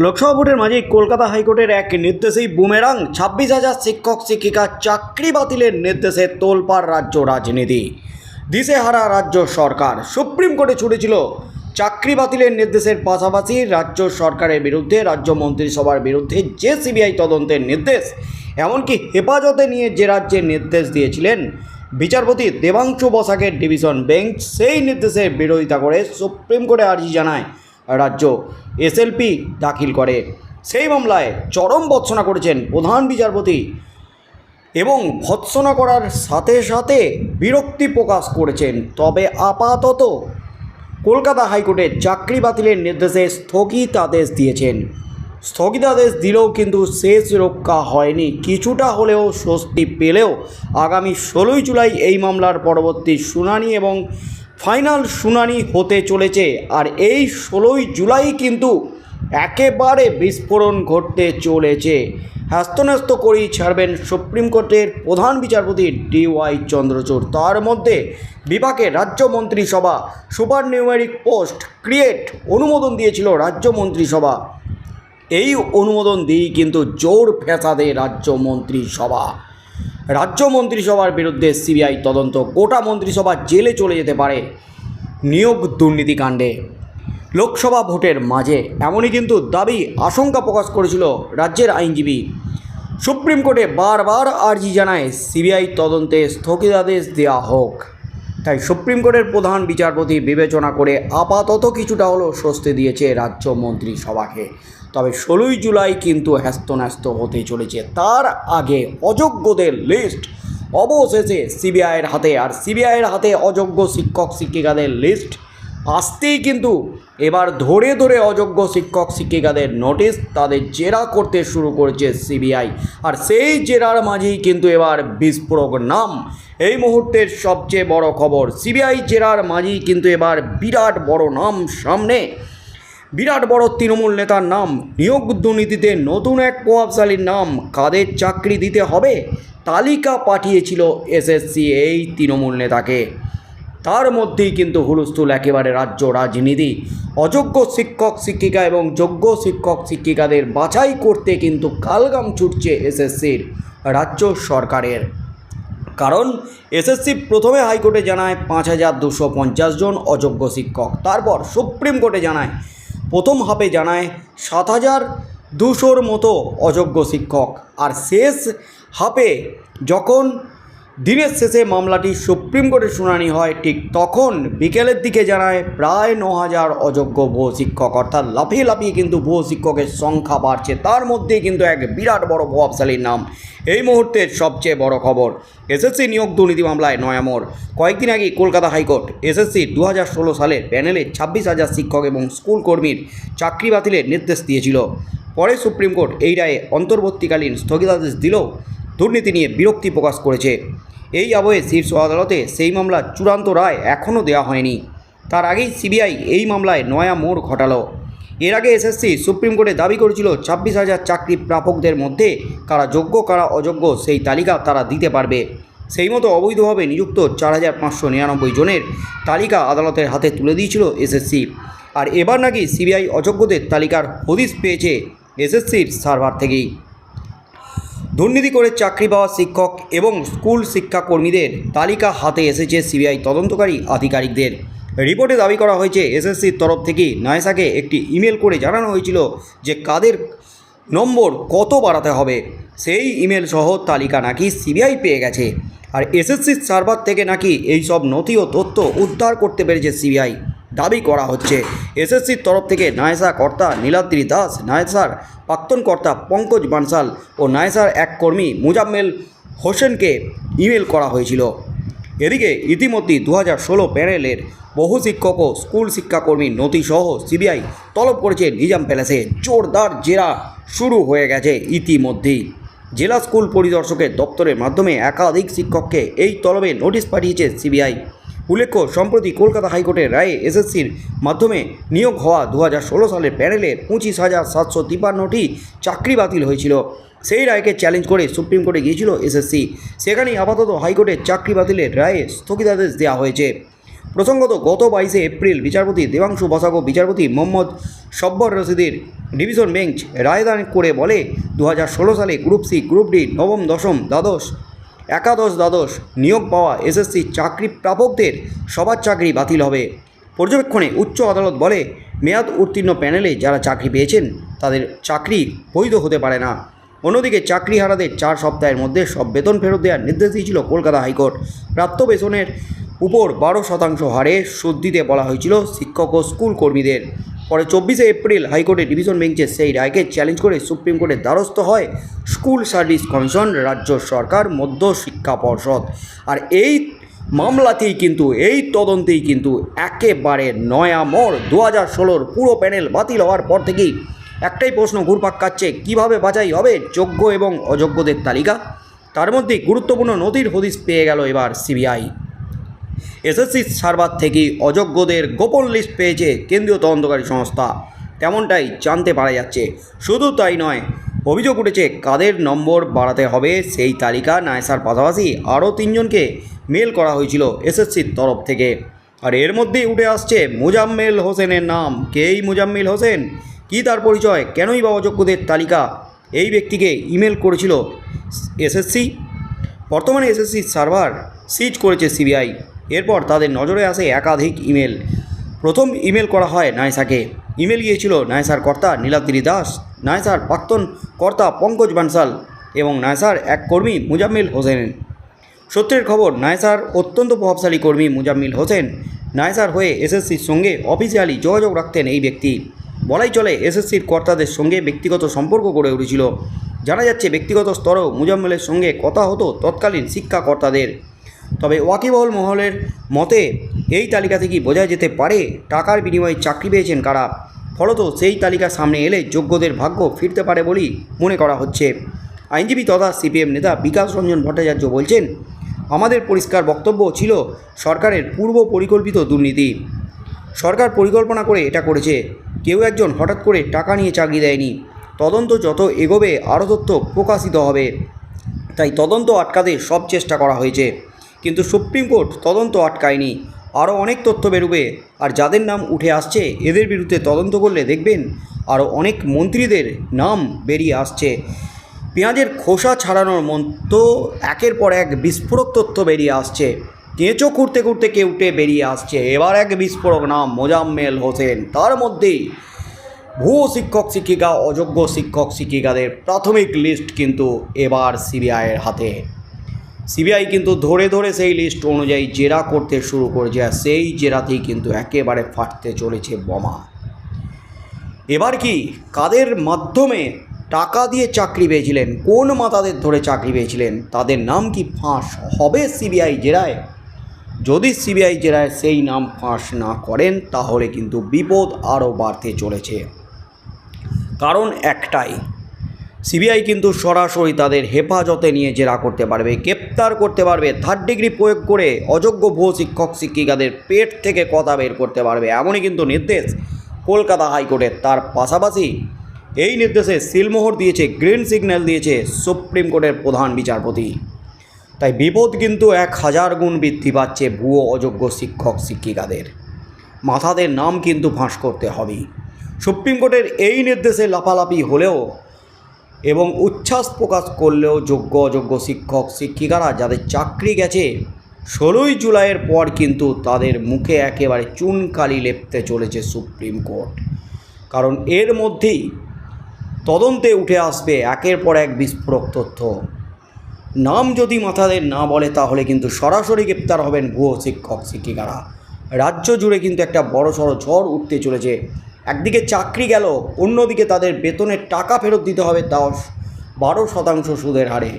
লোকসভা ভোটের মাঝেই কলকাতা হাইকোর্টের এক নির্দেশেই বুমেরাং ছাব্বিশ হাজার শিক্ষক, শিক্ষিকা চাকরি বাতিলের নির্দেশে তোলপাড় রাজ্য রাজনীতি। দিশেহারা রাজ্য সরকার, সুপ্রিম কোর্টে ছুটেছিল চাকরি বাতিলের নির্দেশের পাশাপাশি রাজ্য সরকারের বিরুদ্ধে, রাজ্য মন্ত্রিসভার বিরুদ্ধে যে সিবিআই তদন্তের নির্দেশ, এমনকি হেফাজতে নিয়ে যে রাজ্যের নির্দেশ দিয়েছিলেন বিচারপতি দেবাংশু বসাকের ডিভিশন বেঞ্চ, সেই নির্দেশের বিরোধিতা করে সুপ্রিম কোর্টে আর্জি জানায় রাজ্য এসএলপি দাখিল করে। সেই মামলায় চরম ভৎসনা করেছেন প্রধান বিচারপতি এবং ভৎসনা করার সাথে সাথে বিরক্তি প্রকাশ করেছেন। তবে আপাতত কলকাতা হাইকোর্টে চাকরি বাতিলের নির্দেশে স্থগিতাদেশ দিয়েছেন। স্থগিতাদেশ দিলেও কিন্তু শেষ রক্ষা হয়নি। কিছুটা হলেও স্বস্তি পেলেও আগামী ষোলোই জুলাই এই মামলার পরবর্তী শুনানি এবং ফাইনাল শুনানি হতে চলেছে আর এই ষোলোই জুলাই কিন্তু একেবারে বিস্ফোরণ ঘটতে চলেছে। হ্যাস্তন্যস্ত করেই ছাড়বেন সুপ্রিম কোর্টের প্রধান বিচারপতি ডি ওয়াই চন্দ্রচূড়। তার মধ্যে বিভাগে রাজ্য মন্ত্রিসভা, সুপার নিউমেরিক পোস্ট, ক্রিয়েট অনুমোদন দিয়েছিল রাজ্য মন্ত্রিসভা। এই অনুমোদন দিয়েই কিন্তু জোর ফেসাদে রাজ্য মন্ত্রিসভা। রাজ্য মন্ত্রিসভার বিরুদ্ধে সিবিআই তদন্ত। গোটা মন্ত্রিসভা জেলে চলে যেতে পারে নিয়োগ দুর্নীতিকাণ্ডে লোকসভা ভোটের মাঝে এমনই কিন্তু দাবি আশঙ্কা প্রকাশ করেছিল রাজ্যের আইনজীবী। সুপ্রিম কোর্টে বারবার আর্জি জানায় সিবিআই তদন্তে স্থগিতাদেশ দেওয়া হোক। তাই সুপ্রিম কোর্টের প্রধান বিচারপতি বিবেচনা করে আপাতত কিছুটা হলেও স্বস্তি দিয়েছে রাজ্য মন্ত্রিসভাকে। তবে ষোলোই জুলাই কিন্তু হ্যাস্তন্যস্ত হতে চলেছে। তার আগে অযোগ্যদের লিস্ট অবশেষে সিবিআইয়ের হাতে। আর সিবিআইয়ের হাতে অযোগ্য শিক্ষক শিক্ষিকাদের লিস্ট আসতেই কিন্তু এবার ধরে ধরে অযোগ্য শিক্ষক শিক্ষিকাদের নোটিশ তাদের জেরা করতে শুরু করেছে সিবিআই আর সেই জেরার মাঝেই কিন্তু এবার বিস্ফোরক নাম। এই মুহূর্তের সবচেয়ে বড় খবর সিবিআই জেরার মাঝেই কিন্তু এবার বিরাট বড় নাম সামনে। বিরাট বড় তৃণমূল নেতার নাম, নিয়োগ দুর্নীতিতে নতুন এক প্রভাবশালীর নাম, কাদের চাকরি দিতে হবে, তালিকা পাঠিয়েছিল এসএসসি এই তৃণমূল নেতাকে। তার মধ্যেই কিন্তু হুলস্থুল একেবারে রাজ্য রাজনীতি। অযোগ্য শিক্ষক, শিক্ষিকা এবং যোগ্য শিক্ষক, শিক্ষিকাদের বাছাই করতে কিন্তু কালগাম ছুটছে এসএসসির রাজ্য সরকারের। কারণ এসএসসি প্রথমে হাইকোর্টে জানায় পাঁচ হাজার দুশো পঞ্চাশ জন অযোগ্য শিক্ষক। তারপর সুপ্রিম কোর্টে জানায়, প্রথম হাফে জানায় সাত হাজার দুশোর মতো অযোগ্য শিক্ষক। আর শেষ হাফে যখন দিনের শেষে মামলাটি সুপ্রিম কোর্টে শুনানি হয়, ঠিক তখন বিকেলের দিকে জানায়, প্রায় ন হাজার অযোগ্য ভুয়ো শিক্ষক, অর্থাৎ লাফিয়ে লাফিয়ে কিন্তু ভুয়ো শিক্ষকের সংখ্যা বাড়ছে। তার মধ্যে কিন্তু এক বিরাট বড় প্রভাবশালীর নাম। এই মুহূর্তের সবচেয়ে বড় খবর, এসএসসি নিয়োগ দুর্নীতি মামলায় নয়ামোর কয়েকদিন আগে কলকাতা হাইকোর্ট, এসএসসি দু হাজার ষোলো সালের প্যানেলে ছাব্বিশ হাজার শিক্ষক এবং স্কুল কর্মীর চাকরি বাতিলের নির্দেশ দিয়েছিল। পরে সুপ্রিম কোর্ট এই রায়ে অন্তর্বর্তীকালীন স্থগিতাদেশ দিলেও দুর্নীতি নিয়ে বিরক্তি প্রকাশ করেছে। এই আবহে শীর্ষ আদালতে সেই মামলার চূড়ান্ত রায় এখনও দেওয়া হয়নি। তার আগেই সিবিআই এই মামলায় নয়া মোড় ঘটালো। এর আগে এসএসসি সুপ্রিম কোর্টে দাবি করেছিল, ছাব্বিশ হাজার চাকরি প্রাপকদের মধ্যে কারা যোগ্য, কারা অযোগ্য সেই তালিকা তারা দিতে পারবে। সেই মতো অবৈধভাবে নিযুক্ত চার হাজার পাঁচশো নিরানব্বই জনের তালিকা আদালতের হাতে তুলে দিয়েছিল এসএসসি। আর এবার নাকি সিবিআই অযোগ্যদের তালিকার হদিশ পেয়েছে এসএসসির সার্ভার থেকেই। দুর্নীতি করে চাকরি পাওয়া শিক্ষক এবং স্কুল শিক্ষাকর্মীদের তালিকা হাতে এসেছে সিবিআই তদন্তকারী আধিকারিকদের। রিপোর্টে দাবি করা হয়েছে, এসএসসির তরফ থেকে নায়সাকে একটি ইমেল করে জানানো হয়েছিল যে কাদের নম্বর কত বাড়াতে হবে। সেই ইমেল সহ তালিকা নাকি সিবিআই পেয়ে গেছে। আর এসএসসির সার্ভার থেকে নাকি এই সব নথি ও তথ্য উদ্ধার করতে পেরেছে সিবিআই। দাবি করা হচ্ছে। এসএসসির তরফ থেকে নায়সা কর্তা নীলাদ্রি দাস নায়সার প্রাক্তন কর্তা পঙ্কজ বানসাল ও নায়সার এক কর্মী মুজাম্মেল হোসেনকে ইমেল করা হয়েছিল। এদিকে ইতিমধ্যেই দু হাজার ষোলো প্যানেলের বহু শিক্ষক ও স্কুল শিক্ষাকর্মী নথিসহ সিবিআই তলব করেছে নিজাম প্যালেসে। জোরদার জেরা শুরু হয়ে গেছে ইতিমধ্যেই। জেলা স্কুল পরিদর্শকের দপ্তরের মাধ্যমে একাধিক শিক্ষককে এই তলবে নোটিশ পাঠিয়েছে সিবিআই। উল্লেখ্য, সম্প্রতি কলকাতা হাইকোর্টের রায়ে এসএসসির মাধ্যমে নিয়োগ হওয়া দু সালের প্যানেলে পঁচিশ হাজার সাতশো তিপ্পান্নটি চাকরি বাতিল হয়েছিল। সেই রায়কে চ্যালেঞ্জ করে সুপ্রিম কোর্টে গিয়েছিল এসএসসি। সেখানেই আপাতত হাইকোর্টের চাকরি বাতিলের রায়ে স্থগিতাদেশ দেওয়া হয়েছে। প্রসঙ্গত, গত বাইশে এপ্রিল বিচারপতি দেবাংশু বসাক, বিচারপতি মোহাম্মদ সব্বর রশিদের ডিভিশন বেঞ্চ রায়দান করে বলে দু হাজার ষোলো সালে গ্রুপ সি, গ্রুপ ডি, নবম, দশম, দ্বাদশ একাদশ দ্বাদশ নিয়োগ পাওয়া এসএসসি চাকরি প্রাপকদের সবার চাকরি বাতিল হবে। পর্যবেক্ষণে উচ্চ আদালত বলে, মেয়াদ উত্তীর্ণ প্যানেলে যারা চাকরি পেয়েছেন, তাদের চাকরি বৈধ হতে পারে না। অন্যদিকে চাকরি হারাদের চার সপ্তাহের মধ্যে সব বেতন ফেরত দেওয়ার নির্দেশ দিয়েছিল কলকাতা হাইকোর্ট। প্রাপ্ত বেতনের উপর বারো শতাংশ হারে সুদ দিতে বলা হয়েছিল শিক্ষক ও স্কুল কর্মীদের। পরে চব্বিশে এপ্রিল হাইকোর্টের ডিভিশন বেঞ্চের সেই রায়কে চ্যালেঞ্জ করে সুপ্রিম কোর্টের দ্বারস্থ হয় স্কুল সার্ভিস কমিশন, রাজ্য সরকার, মধ্য শিক্ষা পর্ষদ। আর এই মামলাতেই কিন্তু, এই তদন্তেই কিন্তু একেবারে নয়া মোড়। দু হাজার ষোলোর পুরো প্যানেল বাতিল হওয়ার পর থেকেই একটাই প্রশ্ন ঘুরপাক কাচ্ছে কীভাবে বাছাই হবে যোগ্য এবং অযোগ্যদের তালিকা? তার মধ্যে গুরুত্বপূর্ণ নদীর হদিস পেয়ে গেল এবার সিবিআই। এসএসসি সার্ভার থেকেই অযোগ্যদের গোপন লিস্ট পেয়েছে কেন্দ্রীয় তদন্তকারী সংস্থা। তেমনটাই জানতে পারা যাচ্ছে, শুধু তাই নয়, অভিযোগ উঠেছে কাদের নম্বর বাড়াতে হবে সেই তালিকা নায়সার পাশাপাশি আরও তিনজনকে মেল করা হয়েছিল এসএসসির তরফ থেকে। আর এর মধ্যেই উঠে আসছে মুজাম্মেল হোসেনের নাম। কে এই মুজাম্মেল হোসেন? কী তার পরিচয়? কেনই বা অযোগ্যদের তালিকা? এই ব্যক্তিকে ইমেল করেছিল এসএসসি। বর্তমানে এসএসসি সার্ভার সিজ করেছে সিবিআই। এরপর তাদের নজরে আসে একাধিক ইমেল। প্রথম ইমেল করা হয় নায়সাকে ইমেল গিয়েছিল নায়সার কর্তা নীলাদ্রি দাস নায়সার প্রাক্তন কর্তা পঙ্কজ বানসাল এবং নায়সার এক কর্মী মুজাম্মিল হোসেন। সত্যের খবর নায়সার অত্যন্ত প্রভাবশালী কর্মী মুজাম্মিল হোসেন নায়সার হয়ে এসএসসির সঙ্গে অফিসিয়ালি যোগাযোগ রাখতেন এই ব্যক্তি। বলাই চলে, এসএসসির কর্তাদের সঙ্গে ব্যক্তিগত সম্পর্ক গড়ে উঠেছিল। জানা যাচ্ছে, ব্যক্তিগত স্তরেও মুজাম্মেলের সঙ্গে কথা হতো তৎকালীন শিক্ষাকর্তাদের। তবে ওয়াকিবহল মহলের মতে, এই তালিকা থেকেই বোঝা যেতে পারে, টাকার বিনিময়ে চাকরি পেয়েছেন কারা। ফলত সেই তালিকা সামনে এলে যোগ্যদের ভাগ্য ফিরতে পারে বলেই মনে করা হচ্ছে। আইনজীবী তথা সিপিএম নেতা বিকাশ রঞ্জন ভট্টাচার্য বলছেন, আমাদের পরিষ্কার বক্তব্য ছিল সরকারের পূর্ব পরিকল্পিত দুর্নীতি। সরকার পরিকল্পনা করে এটা করেছে। কেউ একজন হঠাৎ করে টাকা নিয়ে চাকরি দেয়নি। তদন্ত যত এগোবে, আরও তথ্য প্রকাশিত হবে। তাই তদন্ত আটকাতে সব চেষ্টা করা হয়েছে। কিন্তু সুপ্রিম কোর্ট তদন্ত আটকায়নি। আরও অনেক তথ্য বেরোবে, আর যাদের নাম উঠে আসছে, এদের বিরুদ্ধে তদন্ত করলে দেখবেন আরও অনেক মন্ত্রীদের নাম বেরিয়ে আসছে। পেঁয়াজের খোসা ছাড়ানোর মতো একের পর এক বিস্ফোরক তথ্য বেরিয়ে আসছে। কেঁচো খুঁড়তে খুঁড়তে কেউটে বেরিয়ে আসছে। এবার এক বিস্ফোরক নাম, মোজাম্মেল হোসেন। তার মধ্যেই ভুয়ো শিক্ষক শিক্ষিকা, অযোগ্য শিক্ষক শিক্ষিকাদের প্রাথমিক লিস্ট কিন্তু এবার সিবিআইয়ের হাতে। সিবিআই কিন্তু ধরে ধরে সেই লিস্ট অনুযায়ী জেরা করতে শুরু করেছে আর সেই জেরাতেই কিন্তু একেবারে ফাটতে চলেছে বোমা। এবার কি কাদের মাধ্যমে টাকা দিয়ে চাকরি পেয়েছিলেন, কোন মাতাদের ধরে চাকরি পেয়েছিলেন, তাদের নাম কি ফাঁস হবে সিবিআই জেরায়? যদি সিবিআই জেরায় সেই নাম ফাঁস না করেন, তাহলে কিন্তু বিপদ আরও বাড়তে চলেছে। কারণ একটাই সিবিআই কিন্তু সরাসরি তাদের হেফাজতে নিয়ে জেরা করতে পারবে, গ্রেপ্তার করতে পারবে থার্ড ডিগ্রি প্রয়োগ করে অযোগ্য ভুয়ো শিক্ষক, শিক্ষিকাদের পেট থেকে কথা বের করতে পারবে, এমনই কিন্তু নির্দেশ কলকাতা হাইকোর্টের। তার পাশাপাশি এই নির্দেশে সিলমোহর দিয়েছে, গ্রিন সিগন্যাল দিয়েছে সুপ্রিম কোর্টের প্রধান বিচারপতি। তাই বিপদ কিন্তু এক হাজার গুণ বৃদ্ধি পাচ্ছে ভুয়ো অযোগ্য শিক্ষক, শিক্ষিকাদের। মাথাদের নাম কিন্তু ফাঁস করতে হবে সুপ্রিম কোর্টের এই নির্দেশে লাফালাফি হলেও এবং উচ্ছ্বাস প্রকাশ করলেও যোগ্য অযোগ্য শিক্ষক, শিক্ষিকারা যাদের চাকরি গেছে, ষোলোই জুলাইয়ের পর কিন্তু তাদের মুখে একেবারে চুনকালি লেপতে চলেছে সুপ্রিম কোর্ট। কারণ এর মধ্যেই তদন্তে উঠে আসবে একের পর এক বিস্ফোরক তথ্য। নাম যদি মাথাদের না বলে তাহলে কিন্তু সরাসরি গ্রেপ্তার হবেন ভুয়ো শিক্ষক, শিক্ষিকারা। রাজ্য জুড়ে কিন্তু একটা বড় সড়ো ঝড় উঠতে চলেছে একদিকে চাকরি গেল, অন্যদিকে তাদের বেতনের টাকা ফেরত দিতে হবে তাও বারো শতাংশ সুদের হারে।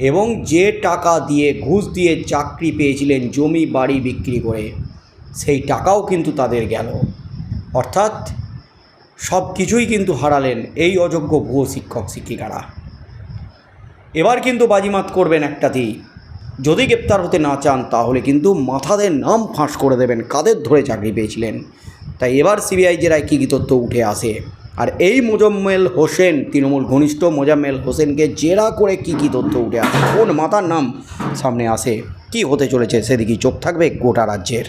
এবং যে টাকা দিয়ে ঘুষ দিয়ে চাকরি পেয়েছিলেন জমি, বাড়ি বিক্রি করে, সেই টাকাও কিন্তু তাদের গেল। অর্থাৎ সব কিছুই কিন্তু হারালেন এই অযোগ্য ভুয়ো শিক্ষক শিক্ষিকারা। এবার কিন্তু বাজিমাত করবেন একটাতেই। যদি গ্রেপ্তার হতে না চান, তাহলে কিন্তু মাথাদের নাম ফাঁস করে দেবেন। কাদের ধরে চাকরি পেয়েছিলেন? তাই এবার সিবিআই জেরায় কী কী তথ্য উঠে আসে? আর এই মোজাম্মেল হোসেন, তৃণমূল ঘনিষ্ঠ মোজাম্মেল হোসেনকে জেরা করে কী কী তথ্য উঠে আসে? কোন মাতার নাম সামনে আসে? কি হতে চলেছে? সেদিকেই চোখ থাকবে গোটা রাজ্যের।